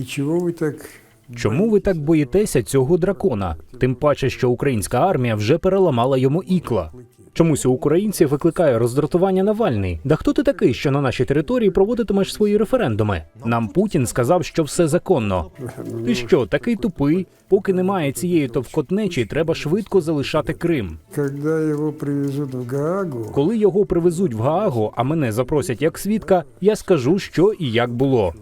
И чего вы так... Чому ви так боїтеся цього дракона? Тим паче, що українська армія вже переламала йому ікла. Чомусь у українців викликає роздратування Навальний. Да хто ти такий, що на нашій території проводитимеш свої референдуми? Нам Путін сказав, що все законно. Ти що, такий тупий? Поки немає цієї товкотнечі, треба швидко залишати Крим. В Гаагу, Коли його привезуть в Гаагу, а мене запросять як свідка, я скажу, що і як було.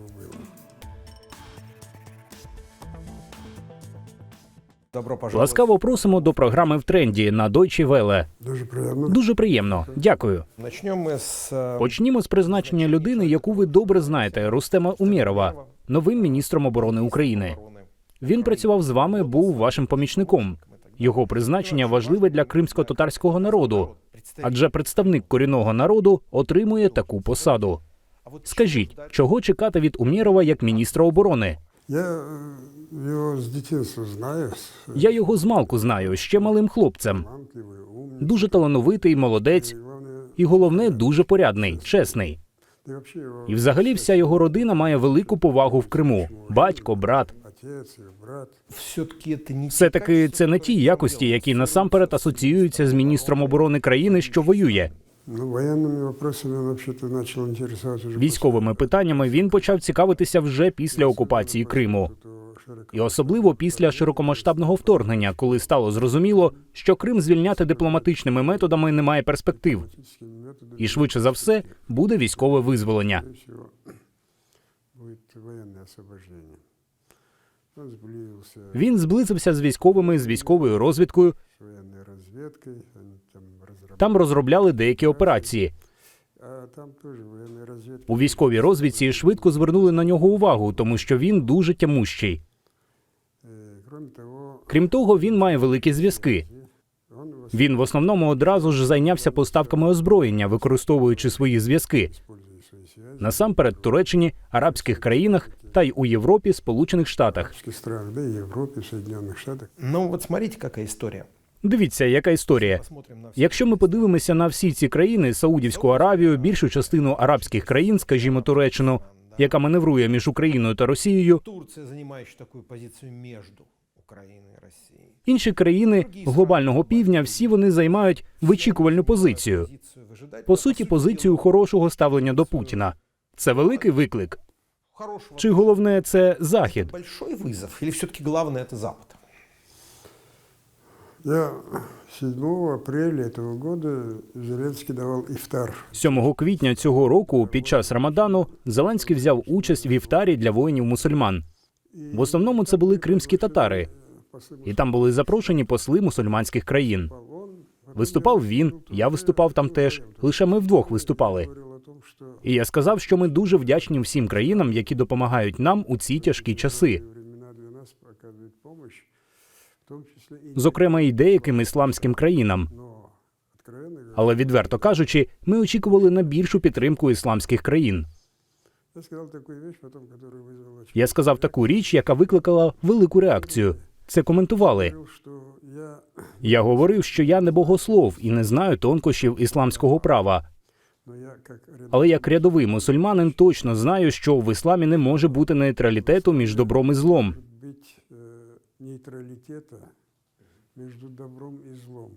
Ласкаво просимо до програми в тренді на Deutsche Welle. дуже приятно. Дуже приємно. Дякую. Начнем мы с... э, Почнімо з призначення людини, яку ви добре знаєте, Рустема Умєрова, новим міністром оборони України. обороны. Він працював з вами, був вашим помічником. Його призначення важливе для кримсько-татарського народу, адже представник корінного народу отримує таку посаду. Скажіть, чого чекати від Умєрова як міністра оборони? Я э, его с детства знаю, с Я його змалку знаю, ще малим хлопцем. талантливый, умный. Дуже талановитий, молодець, И главное, і головне, дуже порядний, чесний. да и вообще его І взагалі вся його родина має велику повагу в Криму: батько, брат. отец, его брат. Все-таки это не... Все таки це не ті якості, які насамперед асоціюються з міністром оборони країни, що воює. Ну, Військовими питаннями він почав цікавитися вже після окупації Криму, і особливо після широкомасштабного вторгнення, коли стало зрозуміло, що Крим звільняти дипломатичними методами немає перспектив, і швидше за все буде військове визволення. Він зблизився з військовими, з військовою розвідкою. Там розробляли деякі операції. У військовій розвідці швидко звернули на нього увагу, тому що він дуже тямущий. Того, Крім того, він має великі зв'язки. он в Він в основному одразу ж зайнявся поставками озброєння, використовуючи свої зв'язки насамперед Туреччині, арабських країнах та й у Європі, Сполучених Штатах. Ну вот смотрите, какая история. Дивіться, яка історія. Посмотрим на все. Якщо ми подивимося на всі ці країни, Саудівську Аравію, більшу частину арабських країн, скажімо, Туреччину, яка маневрує між Україною та Росією, Турция, занимающая такую позицию между Украиной и Россией. інші країни глобального півдня, всі вони займають вичікувальну позицію. Позицию выжидать. По суті, позицію хорошого ставлення до Путіна. Це великий виклик. Хорошего. Чи головне це захід? Большой вызов. Или все-таки главное это Запад? Я 7 апреля этого года Зеленский давал ифтар. 7 квітня цього року, під час Рамадану, Зеленський взяв участь в іфтарі для воїнів мусульман. В основному це були кримські татари, і там були запрошені посли мусульманських країн. Виступав він, я виступав там теж. Лише ми вдвох виступали. І я сказав, що ми дуже вдячні всім країнам, які допомагають нам у ці тяжкі часи, зокрема і деяким ісламським країнам. Але відверто кажучи, ми очікували на більшу підтримку ісламських країн. я сказав таку річ, яка викликала велику реакцію. Це коментували. я, говорив, що я не богослов і не знаю тонкощів ісламського права. Але як рядовий мусульманин точно знаю, що в ісламі не може бути нейтралітету між добром і злом может быть э, нейтралитета между добром и злом,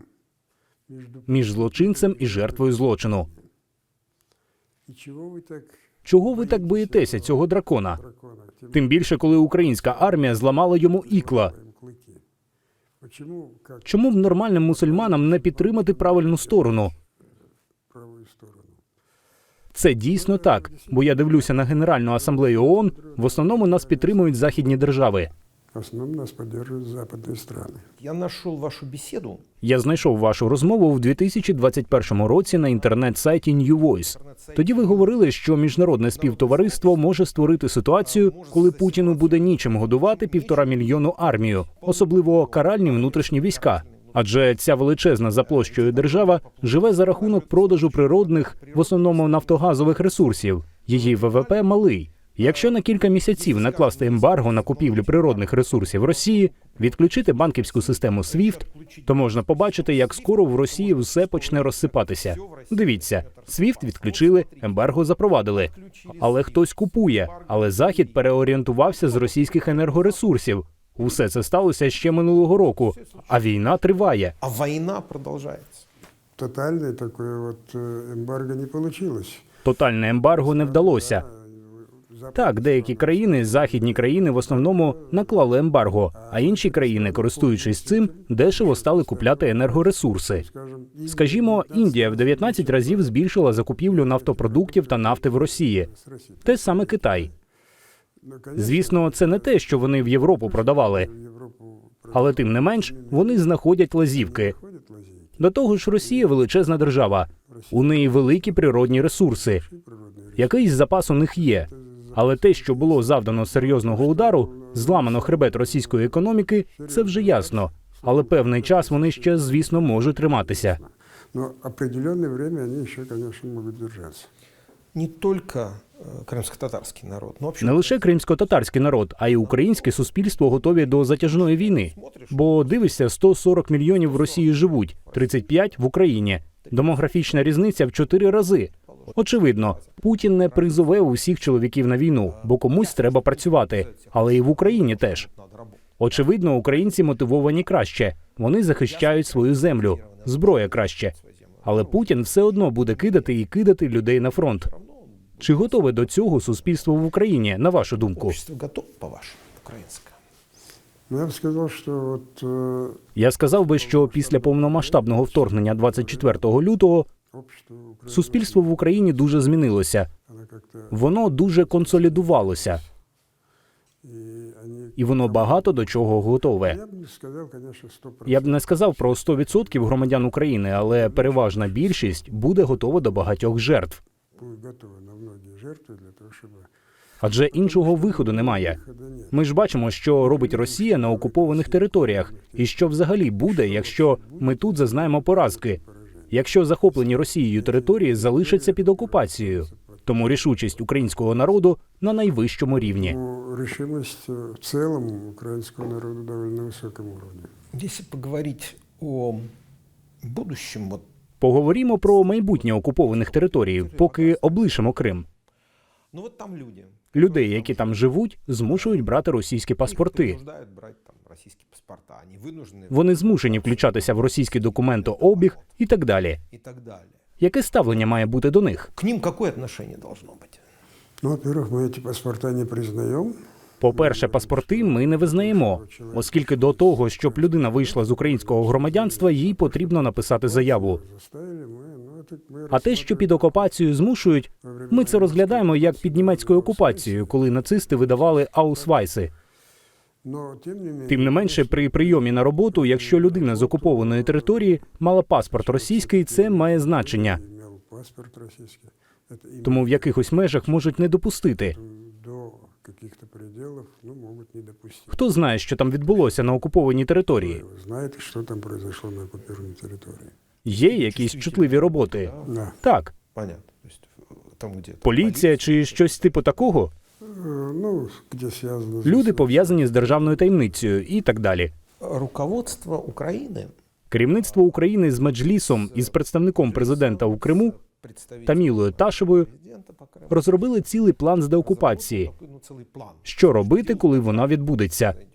между між злочинцем і жертвою злочину. и чего вы так Чого ви так боїтеся цього дракона? дракона, тем Тим більше, коли українська армія зламала йому ікла. им клыки? Почему как Чому б нормальним мусульманам не підтримати правильну сторону? правую сторону? Це дійсно так, бо я дивлюся на Генеральну асамблею ООН, в основному нас підтримують західні держави. В основном нас поддерживают западные страны. Я нашел вашу беседу. Я знайшов вашу розмову в 2021 році на інтернет-сайті New Voice. Тоді ви говорили, що міжнародне співтовариство може створити ситуацію, коли Путіну буде нічим годувати півтора мільйону армію, особливо каральні внутрішні війська. Адже ця величезна за площею держава живе за рахунок продажу природних, в основному нафтогазових ресурсів. Її ВВП малий. Якщо на кілька місяців накласти ембарго на купівлю природних ресурсів Росії, відключити банківську систему SWIFT, то можна побачити, як скоро в Росії все почне розсипатися. Дивіться, SWIFT відключили, ембарго запровадили. Але хтось купує. Але захід переорієнтувався з російських енергоресурсів. Усе це сталося ще минулого року, а війна триває. А война продолжается. Тотальное такое вот э, эмбарго не получилось. Тотальне ембарго не вдалося. Так, деякі країни, західні країни, в основному наклали ембарго, а інші країни, користуючись цим, дешево стали купляти енергоресурси. Скажімо, Індія в 19 разів збільшила закупівлю нафтопродуктів та нафти в Росії. Те саме Китай. Звісно, це не те, що вони в Європу продавали, але тим не менш вони знаходять лазівки. До того ж, Росія величезна держава. У неї великі природні ресурси. Якийсь запас у них є. Але те, що було завдано серйозного удару, зламано хребет російської економіки, це вже ясно. Але певний час вони ще, звісно, можуть триматися. Но определенное время они еще, конечно, могут держаться. Не только э, крымско-татарский народ, но вообще Не лише кримсько-татарський народ, а й українське суспільство готові до затяжної війни. Бо дивишся, 140 мільйонів в Росії живуть, 35 в Україні. Демографічна різниця в чотири рази. Очевидно, Путін не призове усіх чоловіків на війну, бо комусь треба працювати, але і в Україні теж. надо работать. Очевидно, українці мотивовані краще. Вони захищають свою землю, зброя краще. Але Путін все одно буде кидати і кидати людей на фронт. Чи готове до цього суспільство в Україні, на вашу думку? Общество готово, по-вашему, украинское? Но я бы сказал, что вот э, Я сказав би, що після повномасштабного вторгнення 24 лютого общество Украины, суспільство в Україні дуже змінилося. оно как-то, Воно дуже консолідувалося, и они... і воно багато до чого готове. Я бы не сказал, конечно, 100%. Я б не сказав про 100% громадян України, але переважна більшість буде готова до багатьох жертв. Будут готовы на многие жертвы для того, чтобы Адже іншого виходу немає. выхода нет. Ми ж бачимо, що робить Росія на окупованих територіях, і що взагалі буде, якщо ми тут зазнаємо поразки, якщо захоплені Росією території залишаться під окупацією. Тому рішучість українського народу на найвищому рівні. Решимость э, в целом украинского народа довольно высоком уровне. Если поговорить о будущем, вот Поговоримо про майбутнє окупованих територій, поки облишимо Крим. Ну вот там люди. Людей, які там живуть, змушують брати російські паспорти. Их принуждают брать там российские паспорта. Они вынуждены Вони змушені включатися в російський документообіг і так далі. и так далее. Яке ставлення має бути до них? К ним какое отношение должно быть? Ну, во-первых, мы эти паспорта не признаем. По-перше, паспорти ми не визнаємо, оскільки до того, щоб людина вийшла з українського громадянства, їй потрібно написати заяву. Заставили мы, ну, это мы А те, що під окупацією змушують, ми це розглядаємо як під німецькою окупацією, коли нацисти видавали аусвайси. Тим не менше, при прийомі на роботу, якщо людина з окупованої території мала паспорт російський, це має значення. имел паспорт российский. Это именно Тому в якихось межах можуть не допустити. до каких-то пределов, ну, могут не допустить. Хто знає, що там відбулося на окупованій території? Вы знаете, что там произошло на оккупированной территории? Є якісь чутливі роботи? Да. Так, Понятно. То есть э, там, где поліція чи щось типу такого. Э, Ну, где связано... с- Люди пов'язані з державною таємницею і так далі. руководство Украины Керівництво України з меджлісом і з представником президента у Криму представитель Тамілою Ташевою президента по Крыму розробили цілий план з деокупації. такой, ну, целый план. Що робити, коли вона відбудеться? Идет.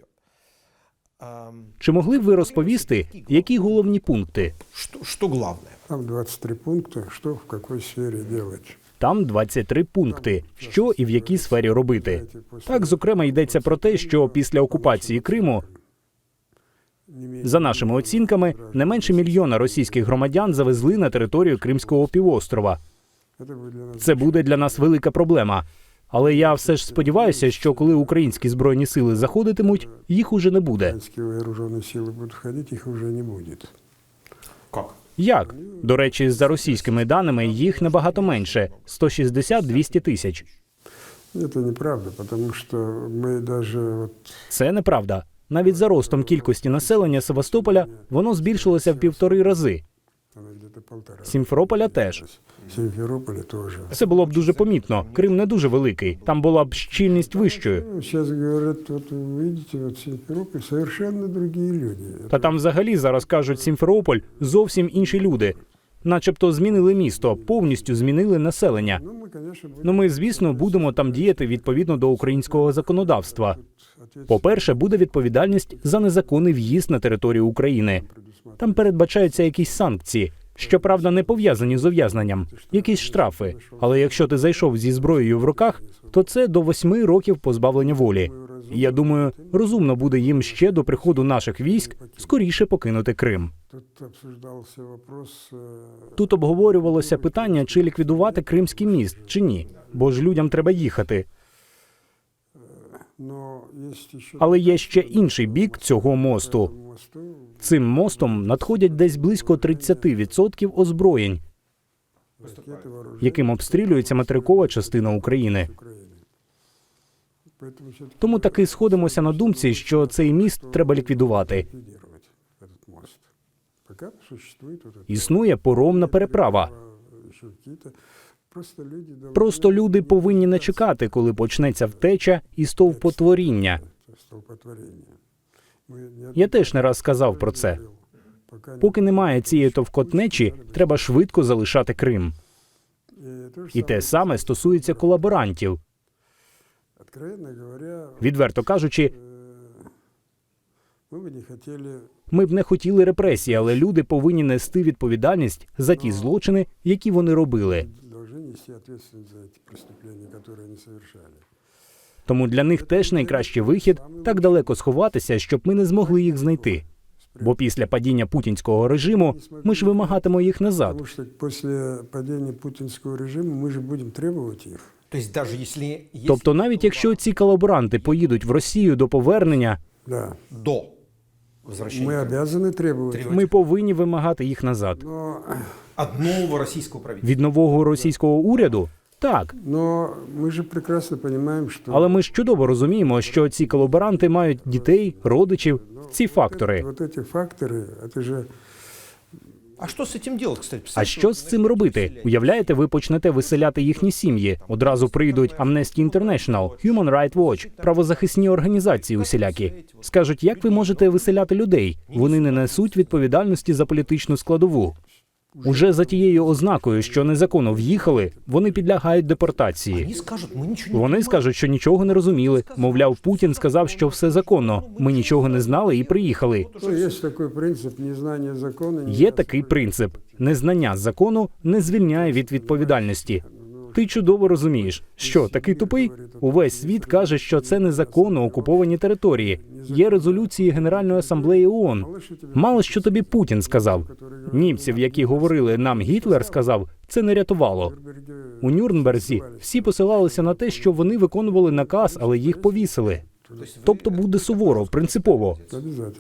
Ам, Чи могли б ви розповісти, які головні пункти? Что, что главное? Там 23 пункта, что в какой сфере делать. Там 23 пункти, що і в якій сфері робити. Так, зокрема, йдеться про те, що після окупації Криму, Не менее- за нашими оцінками, не менше мільйона російських громадян завезли на територію Кримського півострова. Это будет для нас Це буде для нас велика проблема. Але я все ж сподіваюся, що коли українські збройні сили заходитимуть, їх уже не буде. украинские вооруженные силы будут входить, их уже не будет. Как? Як? До речі, за російськими даними їх набагато менше 160-200 тисяч. Це неправда, тому що ми навіть... Це неправда. Навіть за ростом кількості населення Севастополя воно збільшилося в півтори рази. Сімферополя теж. В Симферополе тоже. Це було б дуже помітно. Крим не дуже великий. Там була б щільність вищою. Ну, Сейчас говорят, вот вы видите, вот Симферополь совершенно другие люди. Та там взагалі зараз кажуть Сімферополь зовсім інші люди. Начебто змінили місто, повністю змінили населення. Ну, Ну ми, звісно, будемо там діяти відповідно до українського законодавства. По-перше, буде відповідальність за незаконний в'їзд на територію України. Там передбачаються якісь санкції, щоправда, не пов'язані з ув'язненням, якісь штрафи. Але якщо ти зайшов зі зброєю в руках, то це до восьми років позбавлення волі. І я думаю, розумно буде їм ще до приходу наших військ скоріше покинути Крим. Тут обговорювалося питання, чи ліквідувати Кримський міст, чи ні, бо ж людям треба їхати. Але є ще інший бік цього мосту. мосту, Цим мостом надходять десь близько 30% озброєнь, ракеты вооружения яким обстрілюється материкова частина України. Украины. Поэтому все-таки Тому таки сходимося на думці, що цей міст треба ліквідувати. ликвидировать этот мост. Пока существует вот это Існує поромна переправа. еще какие-то... Просто люди... должны- Просто люди повинні не чекати, коли почнеться втеча і стовпотворіння. Я теж не раз сказав про це. говорил, Пока не- Поки немає цієї товкотнечі, треба швидко залишати Крим. И то же І те самое, саме стосується колаборантів. Откровенно говоря, Відверто кажучи, э, мы бы не хотели ми б не хотіли репресій, але люди повинні нести відповідальність за ті злочини, які вони робили. Тому для них теж найкращий вихід так далеко сховатися, щоб ми не змогли їх знайти. Бо після падіння путінського режиму ми ж вимагатимо їх назад. Потому что после падения путинского режима мы же будем требовать их. То есть даже если, если Тобто, навіть якщо ці колаборанти поїдуть в Росію до повернення, Да. до возвращения Мы Крыма обязаны требовать. Требовать. ми повинні вимагати їх назад. Но, от нового российского правительства. Від нового російського уряду так, но мы же прекрасно понимаем, что... але ми ж чудово розуміємо, що ці колаборанти мають дітей, родичів, ці фактори. Вот эти факторы, это же... А что с этим делать, кстати? А Представьте, що вот з цим робити? Уявляєте, ви почнете виселяти їхні сім'ї. Одразу прийдуть Amnesty International, Human Rights Watch, правозахисні організації усілякі. Скажуть, як ви можете виселяти людей? Вони не несуть відповідальності за політичну складову. Уже за тією ознакою, що незаконно в'їхали, вони підлягають депортації. Вони скажуть, що нічого не розуміли. Мовляв, Путін сказав, що все законно. Ми нічого не знали і приїхали. Є такий такой принцип незнання закону. Є такий принцип: незнання закону не звільняє від відповідальності. Ти чудово розумієш, що такий тупий увесь світ каже, що це незаконно окуповані території. Є резолюції Генеральної асамблеї ООН. Мало що тобі Путін сказав. Німців, які говорили нам Гітлер, сказав, це не рятувало. У Нюрнберзі всі посилалися на те, що вони виконували наказ, але їх повісили. Тобто буде суворо, принципово,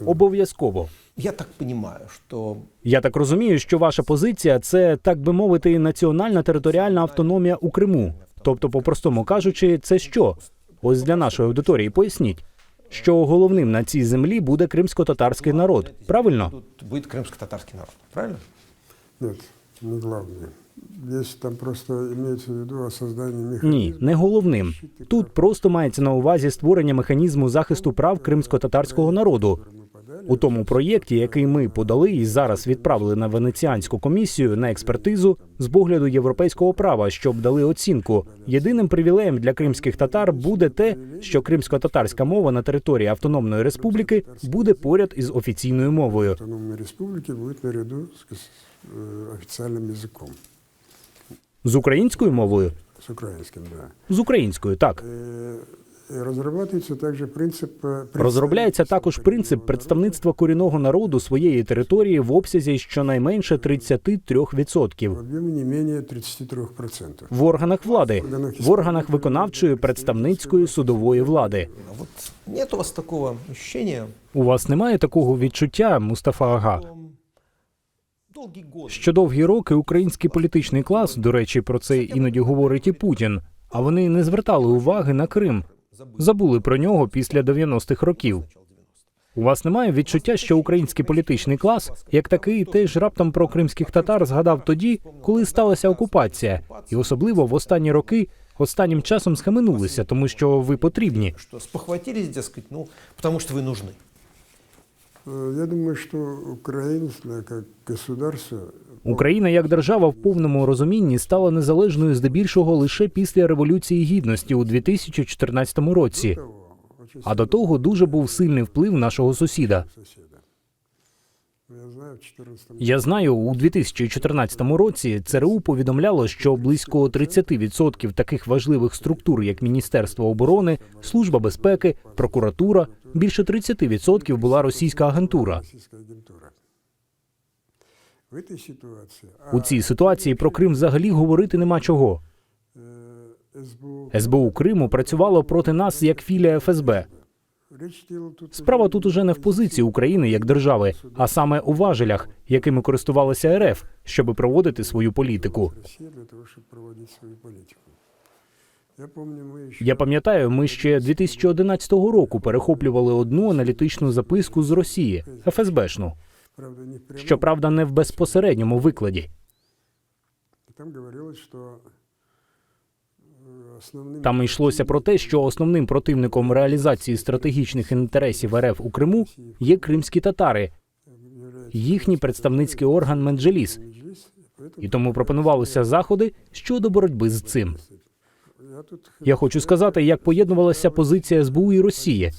обов'язково. Я так понимаю, что Я так розумію, що ваша позиція це, так би мовити, національна територіальна автономія у Криму. Тобто, по-простому кажучи, це що? Ось для нашої аудиторії поясніть, що головним на цій землі буде кримсько-татарський народ. Правильно? тут будет крымско-татарский народ, правильно? Нет, не главное. Здесь там просто имеется в виду о создании Ні, механизма. не головним. Тут просто мається на увазі створення механізму захисту прав кримсько-татарського народу. У тому проєкті, який ми подали і зараз відправили на венеціанську комісію на експертизу з погляду європейського права, щоб дали оцінку. Єдиним привілеєм для кримських татар буде те, що кримсько-татарська мова на території Автономної Республіки буде поряд із офіційною мовою. Автономной республики будет наряду с гос- э, официальным языком, З українською мовою, с украинским, да. з українською, так. Э, и разрабатывается также принцип... э, Розробляється також принцип представительства представництва корінного народу своєї території в обсязі щонайменше 33% в объеме не менее 33%. в органах влади, в органах виконавчої, представницької, судової влади. А вот нет у вас такого ощущения, У вас немає такого відчуття, Мустафа Ага, что долгие годы що довгі роки український політичний клас, до речі, про це іноді говорить і Путін, а вони не звертали уваги на Крим, забули. Про нього після 90-х років. У вас немає відчуття, що український політичний клас, як такий, теж раптом про кримських татар згадав тоді, коли сталася окупація, і особливо в останні роки останнім часом схаменулися, тому що ви потрібні. Что спохватились, дескать, ну, потому что вы нужны. Э, Я думаю, що украинство як государство Україна як держава в повному розумінні стала незалежною здебільшого лише після революції гідності у 2014 році. А до того дуже був сильний вплив нашого сусіда. Я знаю, в 14 Я знаю, у 2014 році ЦРУ повідомляло, що близько 30% таких важливих структур, як Міністерство оборони, Служба безпеки, прокуратура, більше 30% була російська агентура. У цій ситуації про Крим взагалі говорити нема чого. СБУ СБУ Криму працювало проти нас як філія ФСБ. Речь дело тут Справа тут уже не в позиції України як держави, а саме у важелях, якими користувалася РФ, щоби проводити свою політику. Россия для того, чтобы проводить свою политику. Я помню, мы еще... Я пам'ятаю, ми ще 2011 року перехоплювали одну аналітичну записку з Росії, ФСБшну, правда, не в прямом, щоправда, не в безпосередньому викладі. Там говорилось, что э, основным... там йшлося про те, що основним противником реалізації стратегічних інтересів РФ у Криму є кримські татари, їхній представницький орган Менджеліс, і тому пропонувалися заходи щодо боротьби з цим. Я хочу сказати, як поєднувалася позиція СБУ і Росії.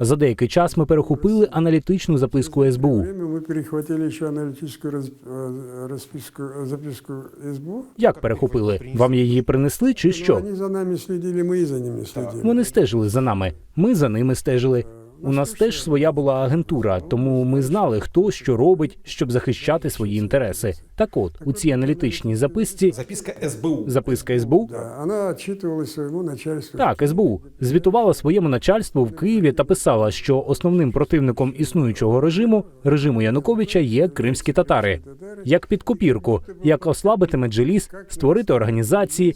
э, За деякий час ми перехопили аналітичну записку СБУ. время мы перехватили еще аналитическую раз- э, расписку, э, записку СБУ. Як перехопили? Вам її принесли чи Ну, що? они за нами следили, мы и за ними следили. Вони стежили за нами. Ми за ними стежили. У нас теж своя була агентура, тому ми знали, хто що робить, щоб захищати свої інтереси. Так от, у цій аналітичній записці Записка СБУ. записка СБУ. Да, она отчитывалась своему начальству. Так, СБУ звітувала своєму начальству в Києві та писала, що основним противником існуючого режиму режиму Януковича є кримські татари. Як під копірку, як ослабити меджеліс, створити організації,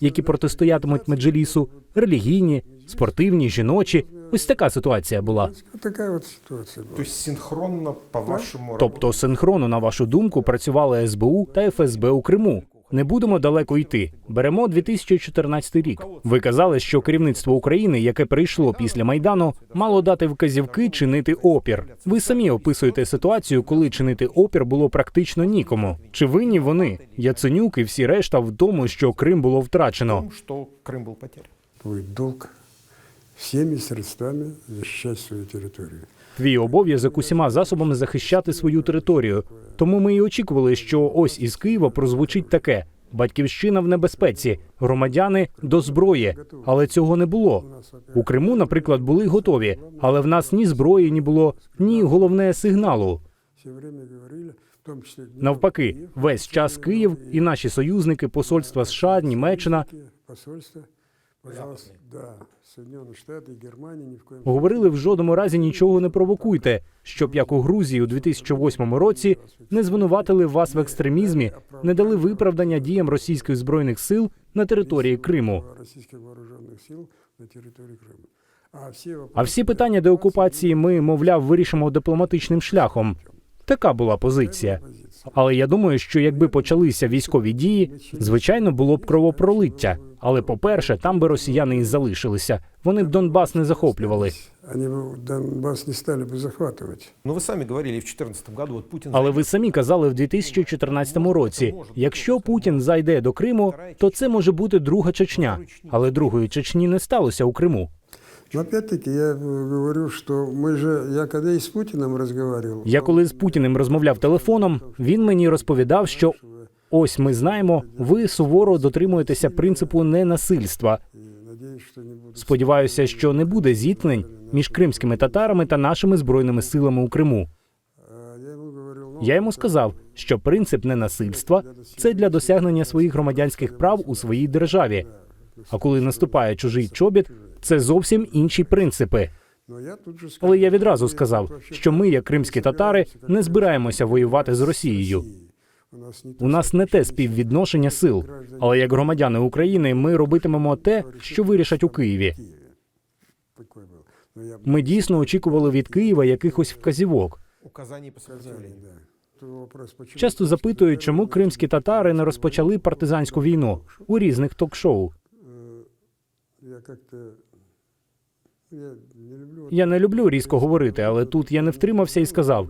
які протистоятимуть меджелісу, релігійні, спортивні, жіночі. Ось така ситуація була. Вот такая вот ситуация была. То есть синхронно, по-вашему, Тобто синхронно, на вашу думку, працювали СБУ та ФСБ у Криму. Не будемо далеко йти. Беремо 2014 рік. Ви казали, що керівництво України, яке прийшло після майдану, мало дати вказівки чинити опір. Ви самі описуєте ситуацію, коли чинити опір було практично нікому. Чи винні вони, Яценюк і всі решта в тому, що Крим було втрачено? том, что Крым был потерян. Твой долг всеми средствами защищать свою территорию. Твій обов'язок усіма засобами захищати свою територію. Тому ми і очікували, що ось із Києва прозвучить таке: батьківщина в небезпеці, громадяни до зброї. Але цього не було. У Криму, наприклад, були готові, але в нас ні зброї, ні було, ні головне сигналу. Навпаки, весь час Київ і наші союзники, посольства США, Німеччина говорили в жодному разі нічого не провокуйте, щоб як у Грузії у 2008 році не звинуватили вас в екстремізмі, не дали виправдання діям російських збройних сил на території Криму. российских вооруженных сил на территории Крыма. А все вопросы... А всі питання деокупації ми, мовляв, вирішимо дипломатичним шляхом. Така була позиція. Але я думаю, що якби почалися військові дії, звичайно, було б кровопролиття. Але по-перше, там би росіяни і залишилися. Вони б Донбас не захоплювали. Они бы Донбасс не стали бы захватывать. Но вы сами говорили в 2014 году, вот Путин... Але ви самі казали в 2014 році: якщо Путін зайде до Криму, то це може бути друга Чечня. Але другої Чечні не сталося у Криму. Но опять-таки я э, говорю, что мы же, я когда и с Путиным разговаривал, Я коли з Путіним розмовляв телефоном, він мені розповідав, що ось ми знаємо, ви суворо дотримуєтеся принципу ненасильства. и надеюсь, что не буду... Сподіваюся, що не буде зіткнень між кримськими татарами та нашими збройними силами у Криму. А Я ему говорил, ну, Я йому сказав, що принцип ненасильства це для досягнення своїх громадянських прав у своїй державі. А коли наступає чужий чобіт, це зовсім інші принципи. но я тут же Але я відразу сказав, що ми, як кримські татари, не збираємося воювати з Росією. У нас не У нас не те співвідношення сил, але як громадяни України ми робитимемо те, що вирішать у Києві. я Ми дійсно очікували від Києва якихось вказівок. Часто запитують, чому кримські татари не розпочали партизанську війну у різних ток-шоу. Э, Я как-то... Я не люблю... Я не люблю різко говорити, але тут я не втримався і сказав,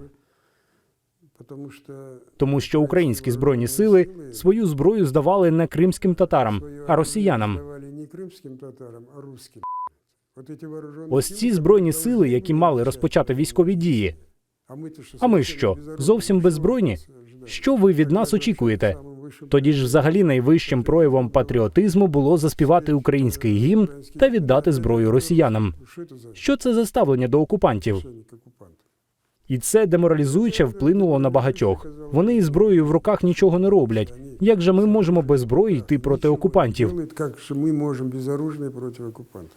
Потому что тому що українські збройні сили свою зброю здавали не кримським татарам, свою а росіянам. давали не крымским татарам, а русским. Вот эти вооруженные Ось ці силы збройні должны сили, які были мали начать. розпочати військові дії. А ми-то що, А ми зовсім що, безоружні? зовсім беззбройні? Що ви від нас очікуєте? Тоді ж, взагалі, найвищим проявом патріотизму було заспівати український гімн та віддати зброю росіянам. Що це за Що це за ставлення до окупантів? І це деморалізуюче вплинуло на багатьох. Вони із зброєю в руках нічого не роблять. Як же ми можемо без зброї йти проти окупантів? Делает, как же мы можем безоружные против оккупанта?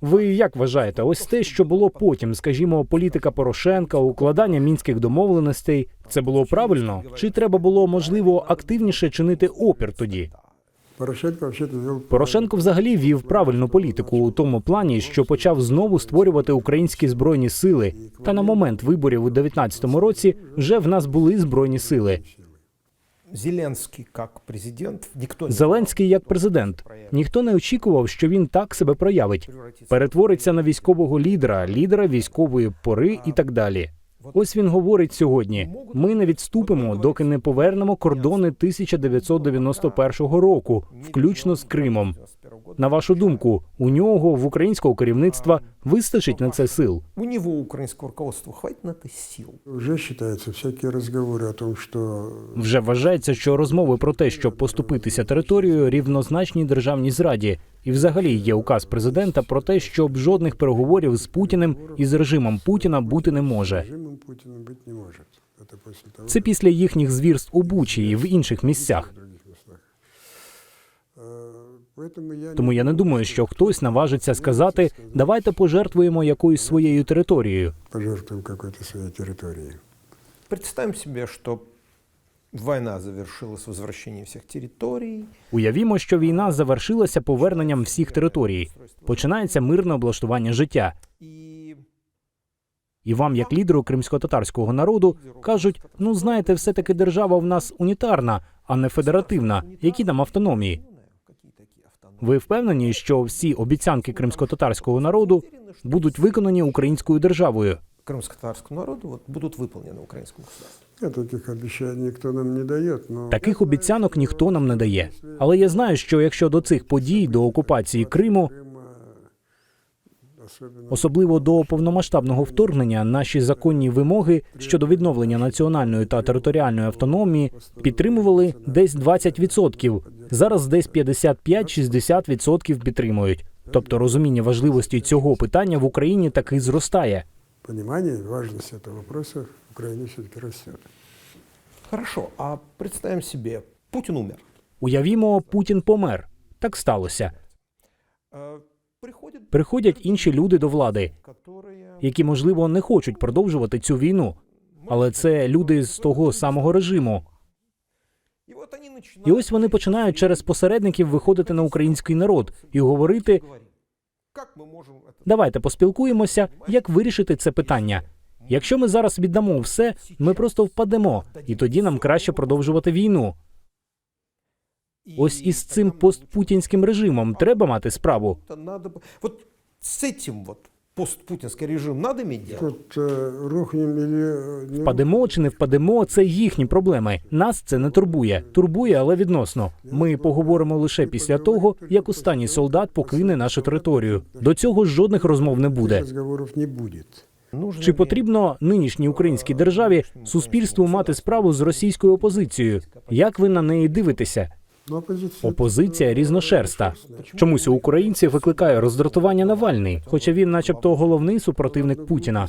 Ви як вважаєте, ось те, що було потім, скажімо, політика Порошенка, укладання мінських домовленостей, це було правильно? Чи треба було можливо активніше чинити опір тоді? Порошенко взагалі вів правильну політику у тому плані, що почав знову створювати українські збройні сили. Та на момент виборів у 19-му році вже в нас були збройні сили. Зеленский як президент, ніхто Зеленський як президент. Ніхто не очікував, що він так себе проявить. перетвориться на військового лідера, лідера військової пори і так далі. Ось він говорить сьогодні: ми не відступимо, доки не повернемо кордони 1991 року, включно з Кримом. 91 года. На вашу думку, у нього в українського керівництва вистачить на це сил? У него, у украинского руководства, хватит на это сил. Уже считается всякие разговоры о том, что Вже вважається, що розмови про те, щоб поступитися територією, рівнозначні державній зраді, і взагалі є указ президента про те, щоб жодних переговорів з Путіним і з режимом Путіна бути не може. режимом Путина быть не может. Это после того, Це після їхніх звірств у Бучі і в інших місцях. Тому я не думаю, що хтось наважиться сказати, давайте пожертвуємо якоюсь своєю територією. пожертвуем какой-то своей территорией. Представим себе, что война завершилась возвращением всех территорий. Уявімо, що війна завершилася поверненням всіх територій. Починається мирне облаштування життя. І вам, як лідеру кримсько-татарського народу, кажуть: ну знаєте, все таки держава в нас унітарна, а не федеративна. Які там автономії? ну, да, какие такие автономии. Ви впевнені, що всі обіцянки кримсько-татарського народу будуть виконані українською державою? крымско-татарскому народу вот, будут выполнены украинским государством. А таких обещаний никто нам не дает, но... Таких обіцянок ніхто нам не дає. Але я знаю, що якщо до цих подій, до окупації Криму, Крыма, особенно особливо до повномасштабного вторгнення, наші законні вимоги щодо відновлення національної та територіальної автономії підтримували десь 20%. Зараз десь 55-60% підтримують. Тобто розуміння важливості цього питання в Україні таки зростає. понимание важности этого вопроса в Украине все-таки растет. Хорошо, а представим себе, Путин умер. Уявімо, Путін помер. Так сталося Э, Приходит Приходять інші люди до влади, которые які можливо не хочуть продовжувати цю війну. Але це люди з того самого режиму. И вот они начинают І ось вони починають через посередників виходити на український народ і говорити: говорить, как мы можем это давайте поспілкуємося, як вирішити це питання. Якщо ми зараз віддамо все, ми просто впадемо, і тоді нам краще продовжувати війну. Ось із цим постпутінським режимом треба мати справу. Это надо бы- Вот с этим вот постпутинский режим надо иметь дело? Тут э, рухнем или... э, не Впадемо чи не впадемо, це їхні проблеми. Нас це не турбує. Турбує, але відносно. Ми поговоримо лише після того, як останній солдат покине нашу територію. До цього жодних розмов не буде. разговоров не будет. Нужно Чи ли- потрібно нинішній українській державі суспільству мати справу з російською опозицією? Як ви на неї дивитеся? Опозиція різношерста. Чомусь у українців викликає роздратування Навальний, хоча він, начебто, головний супротивник Путіна.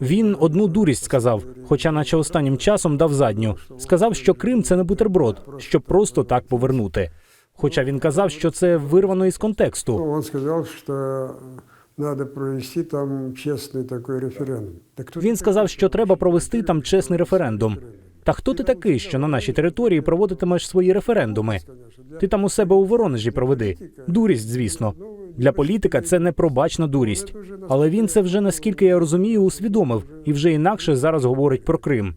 Він одну дурість сказав, хоча, наче останнім часом дав задню. Сказав, що Крим це не бутерброд, щоб просто так повернути. Хоча він казав, що це вирвано із контексту. Ну, Он сказал, что надо провести там честный такой референдум. Він сказав, що треба провести там чесний референдум. Та хто ти такий, що на нашій території проводитимеш свої референдуми? Ти там у себе у Воронежі проведи. Дурість, звісно. Для політика це непробачна дурість. Але він це вже наскільки я розумію, усвідомив і вже інакше зараз говорить про Крим.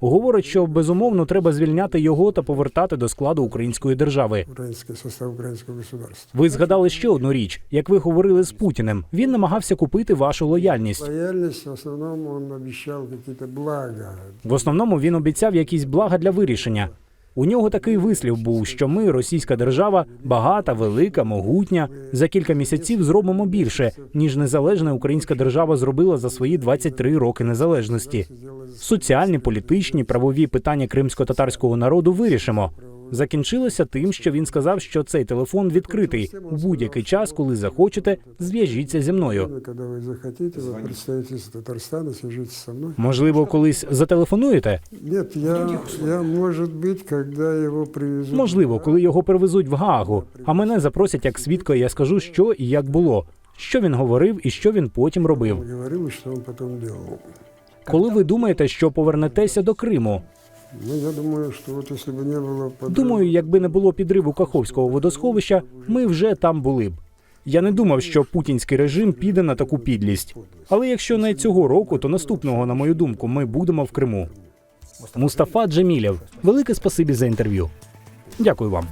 Говорить, що безумовно треба звільняти його та повертати до складу української держави. Український состав українського государства. Ви згадали ще одну річ, як ви говорили з Путіним. Він намагався купити вашу лояльність. Лояльність в основному він обіцяв какие-то блага. В основному він обіцяв якісь блага для вирішення. У нього такий вислів був, що ми, російська держава, багата, велика, могутня. За кілька місяців зробимо більше, ніж незалежна українська держава зробила за свої 23 роки незалежності. Соціальні, політичні, правові питання кримсько-татарського народу вирішимо. Закінчилося тим, що він сказав, що цей телефон відкритий у будь-який час, коли захочете, зв'яжіться зі мною. Когда вы захотите, вы представительство Татарстана, свяжитесь со мной. Можливо, колись зателефонуєте. Нет, я, я, может быть, когда его привезут... Можливо, коли його привезуть в Гаагу, а мене запросять як свідка, і я скажу, що і як було, що він говорив і що він потім робив. Говорил, и что он потом делал. Коли ви думаєте, що повернетеся до Криму? Ну, я думаю, что вот если бы не было... подрыва- Думаю, якби не було підриву Каховського водосховища, ми вже там були б. Я не думав, що путінський режим піде на таку підлість. Але якщо не цього року, то наступного, на мою думку, ми будемо в Криму. Мустафа Джемілєв, велике спасибі за інтерв'ю. Дякую вам.